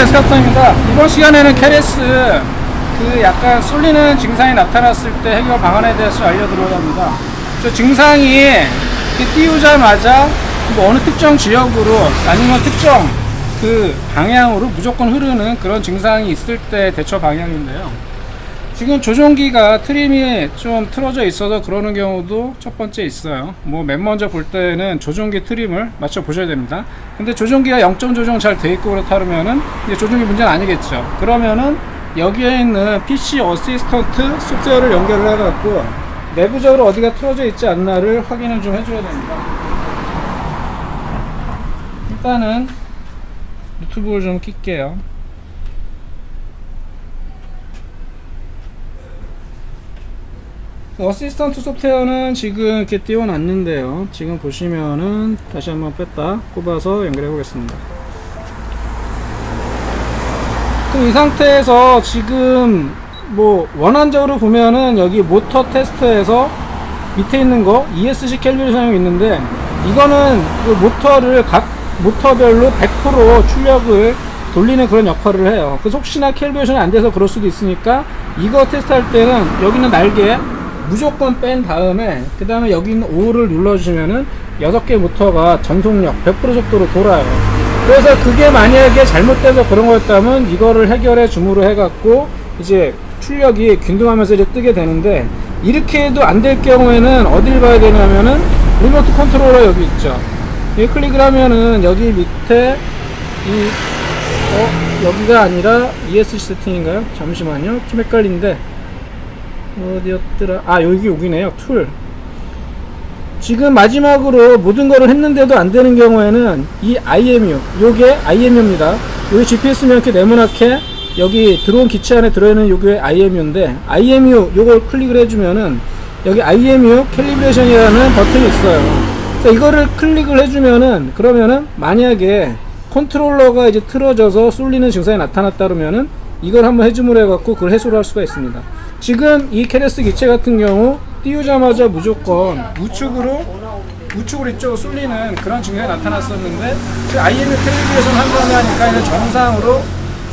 에스카프터입니다. 이번 시간에는 캐레스 그 약간 쏠리는 증상이 나타났을 때 해결 방안에 대해서 알려드려야 합니다. 저 증상이 띄우자마자 뭐 어느 특정 지역으로 아니면 특정 그 방향으로 무조건 흐르는 그런 증상이 있을 때 대처 방향인데요. 지금 조종기가 트림이 좀 틀어져 있어서 그러는 경우도 첫 번째 있어요. 뭐 맨 먼저 볼 때는 조종기 트림을 맞춰 보셔야 됩니다. 근데 조종기가 0점 조정 잘돼 있고 그렇다면은 이제 조종기 문제는 아니겠죠. 그러면은 여기에 있는 PC 어시스턴트 소프트웨어를 연결을 해 갖고 내부적으로 어디가 틀어져 있지 않나를 확인을 좀 해줘야 됩니다. 일단은 유튜브를 좀 낄게요. 어시스턴트 소프트웨어는 지금 이렇게 띄워놨는데요. 지금 보시면은 다시 한번 뺐다 꼽아서 연결해 보겠습니다. 그럼 이 상태에서 지금 뭐 원안적으로 보면은 여기 모터 테스트에서 밑에 있는 거 ESC 캘리브레이션이 있는데 이거는 그 모터를 각 모터별로 100% 출력을 돌리는 그런 역할을 해요. 그래서 혹시나 캘리브레이션이 안 돼서 그럴 수도 있으니까 이거 테스트할 때는 여기는 날개 무조건 뺀 다음에 그 다음에 여기 있는 5를 눌러주시면은 6개 모터가 전속력 100% 속도로 돌아요. 그래서 그게 만약에 잘못돼서 그런 거였다면 이거를 해결해 줌으로 해갖고 이제 출력이 균등하면서 이제 뜨게 되는데 이렇게 해도 안 될 경우에는 어딜 봐야 되냐면은 리모트 컨트롤러 여기 있죠. 이 클릭을 하면은 여기 밑에 이 어, 여기가 아니라 ESC 세팅인가요? 잠시만요. 좀 헷갈린데 어디였더라? 아 여기 여기네요. 툴. 지금 마지막으로 모든 거를 했는데도 안 되는 경우에는 이 IMU, 요게 IMU입니다. 여기 GPS면 이렇게 네모나게 여기 드론 기체 안에 들어있는 요게 IMU인데 IMU 요걸 클릭을 해주면은 여기 IMU 캘리브레이션이라는 버튼이 있어요. 그래서 이거를 클릭을 해주면은 그러면은 만약에 컨트롤러가 이제 틀어져서 쏠리는 증상이 나타났다 그러면은 이걸 한번 해줌으로 해갖고 그걸 해소를 할 수가 있습니다. 지금 이 캐레스 기체 같은 경우 띄우자마자 무조건 우측으로 우측으로 이쪽으로 쏠리는 그런 증상이 나타났었는데 그 IMU 텔레비에서 한번 하니까 이제 정상으로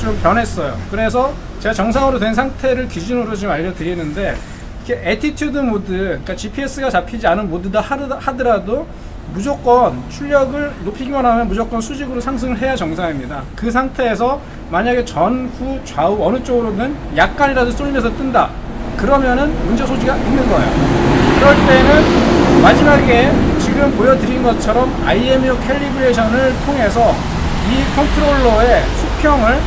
좀 변했어요. 그래서 제가 정상으로 된 상태를 기준으로 좀 알려드리는데 이렇게 에티튜드 모드, 그러니까 GPS가 잡히지 않은 모드다 하더라도 무조건 출력을 높이기만 하면 무조건 수직으로 상승을 해야 정상입니다. 그 상태에서 만약에 전후 좌우 어느 쪽으로는 약간이라도 쏠리면서 뜬다. 그러면은 문제 소지가 있는 거예요. 그럴 때는 마지막에 지금 보여드린 것처럼 IMU 캘리브레이션을 통해서 이 컨트롤러의 수평을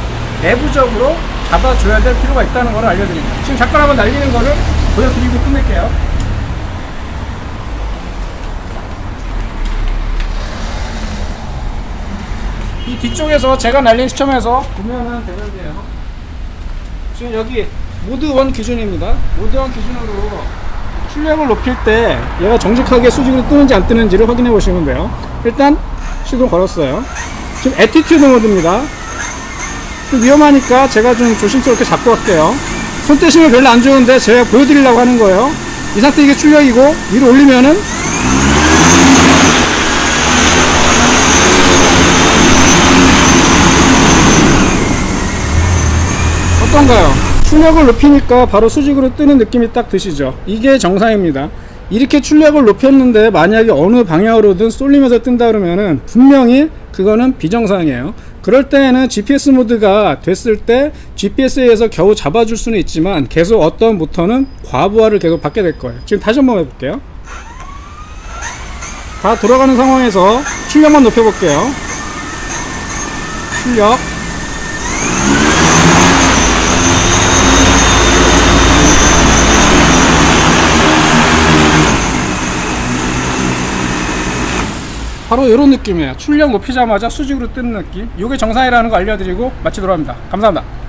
내부적으로 잡아줘야 될 필요가 있다는 걸 알려드립니다. 지금 잠깐 한번 날리는 거를 보여드리고 끝낼게요. 이 뒤쪽에서 제가 날린 시점에서 보면은 되는데요. 지금 여기 모드 1 기준입니다. 모드 1 기준으로 출력을 높일 때 얘가 정직하게 수직으로 뜨는지 안 뜨는지를 확인해 보시면 돼요. 일단 시도 걸었어요. 지금 에티튜드 모드입니다. 좀 위험하니까 제가 좀 조심스럽게 잡고 갈게요. 손대시면 별로 안 좋은데 제가 보여드리려고 하는 거예요. 이 상태 이게 출력이고 위로 올리면은 어떤가요? 출력을 높이니까 바로 수직으로 뜨는 느낌이 딱 드시죠? 이게 정상입니다. 이렇게 출력을 높였는데 만약에 어느 방향으로든 쏠리면서 뜬다 그러면은 분명히 그거는 비정상이에요. 그럴 때에는 GPS 모드가 됐을 때 GPS에 의해서 겨우 잡아줄 수는 있지만 계속 어떤 모터는 과부하를 계속 받게 될 거예요. 지금 다시 한번 해볼게요. 다 돌아가는 상황에서 출력만 높여볼게요. 출력. 바로 이런 느낌이에요. 출력 높이자마자 수직으로 뜨는 느낌. 이게 정상이라는 거 알려드리고 마치도록 합니다. 감사합니다.